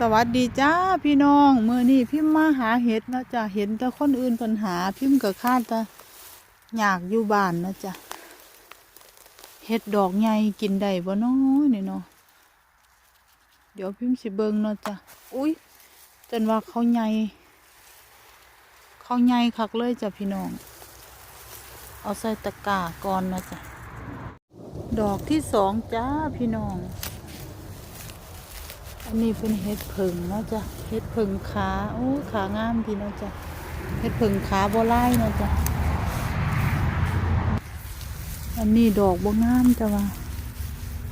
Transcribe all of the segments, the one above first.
สวัสดีจ้าพี่น้องเมื่อนี้พิมพ์มาหาเห็ดเนาะจ้ะเห็นแต่คนอื่นปัญหาพิมพ์ก็คาดแต่อยากอยู่บ้านนะจ้ะเห็ดดอกใหญ่กินได้บ่น้อยนี่เนาะเดี๋ยวพิมพ์สิเบิงเนาะจ้ะอุ้ยจนว่าเขาใหญ่เขาใหญ่คักเลยจ้ะพี่น้อง เอาใส่ตะกร้าก่อนนะจ้ะดอกที่สองจ้าพี่น้อง อันนี้เป็นเห็ดผึ่งเนาะจ้ะเห็ดผึ่งขาโอ้ขางามดีเนาะจ้ะเห็ดผึ่งขาบ่ไล่เนาะจ้ะอันนี้ดอกบ่งามจ้ะว่า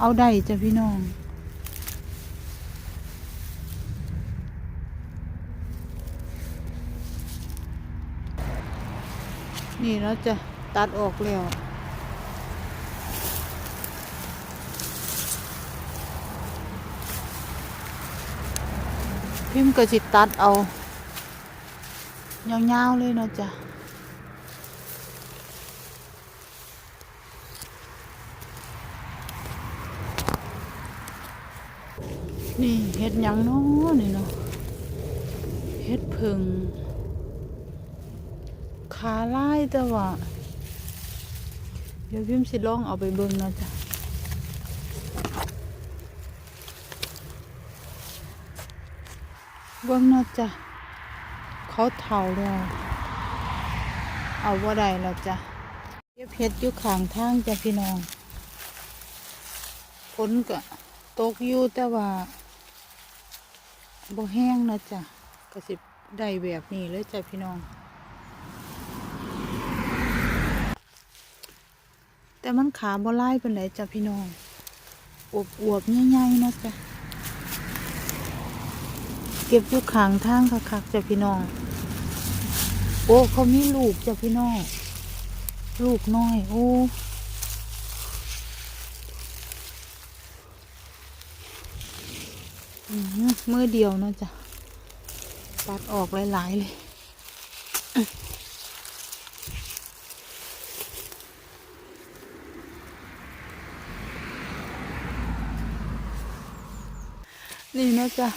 เอาได้จ้ะพี่น้องนี่แล้วจะตัดออกแล้ว พิมพ์ก็สิตัดเอายาวๆเลยเนาะจ้ะนี่เห็ดยังเนาะนี่เนาะเห็ดผึ่งขาไลายแต่ว่าเดี๋ยวพิมพ์สิลองเอาไปเบิ่งเนาะจ้ะ เบิ่งเนาะจ้ะเขาเฒ่าแล้วเอาว่าไดแล้วจ้ะเก็บเห็ดอยู่ข้างทางจ้ะพี่น้องฝนก็ตกอยู่แต่ว่าบ่แห้งนะจ้ะก็สิได้แบบนี้เลยจ้ะพี่น้อง แต่มันขาบ่ไล่เป็นไหนจ้ะพี่น้องอวบอวบๆใหญ่ๆนะจ้ะ เก็บอยู่ข้างทางคักๆจ้ะพี่น้อง โอ้เขามีลูกจ้ะพี่น้อง ลูกน้อย โอ้อืมมือเดียวเนาะจ้ะตัดออกหลาย ๆ เลยนี่นาะจ้ะ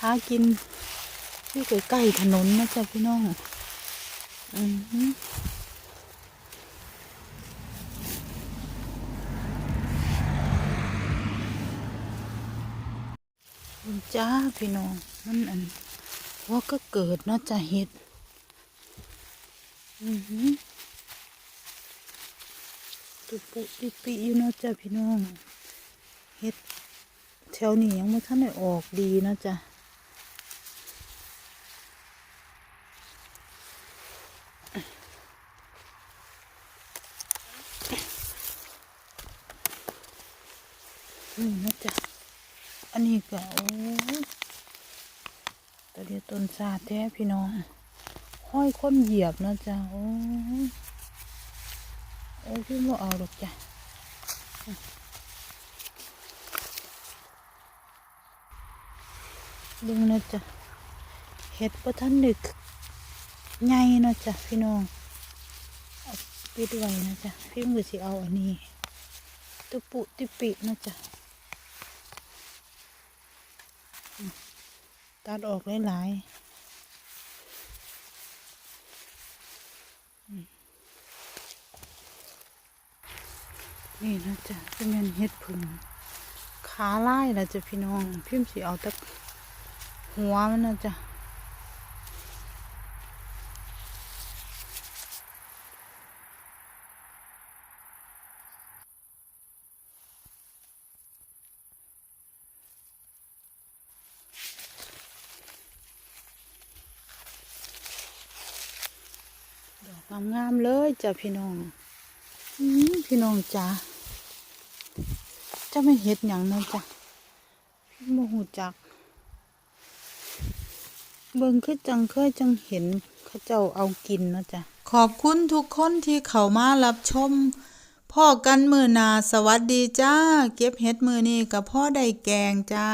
หากินที่ใกล้ๆถนนนะจ๊ะพี่น้องอือจ้าพี่น้องมันอันว่าก็เกิดเนาะจะเห็ดอือหือตุปุติปิอยู่เนาะจ้ะพี่น้องเห็ดแถวนี้ยังไม่ทันได้ออกดีเนาะจ้ะ นี่นะจ๊ะ อันนี้ก็โอ้ตัวเดียวต้นซาแท้พี่น้องห้อยค้นเหยียบนะจ๊ะ โอ้โอ้พี่บ่เอาหรอกจ้ะดึงนะจ๊ะเห็ดประทันดึกใหญ่นาะจ๊ะพี่น้องเอาปิดไว้นะจ๊ะพี่มือสิเอาอันนี้ตุปุติปินะจ๊ะอืม ตัดออกหลายๆนี่นะจ๊ะเป็นเงินเฮ็ดผึ่งขาลายนะจ๊ะพี่น้อง พิมพ์สีเอาแตะหัวมันนะจ๊ะ ดอกงามๆเลยจ้ะพี่น้องอพี่น้องจ้าจะไม่เห็ดหยังนะจ้ะพี่โมหูจัก เบิ่งคือจังเคยจังเห็นเขาเจ้าเอากินเนาะจ้ะขอบคุณทุกคนที่เข้ามารับชมพ่อกันมือนาสวัสดีจ้า เก็บเห็ดมือนี้กับพ่อได้แกงจ้า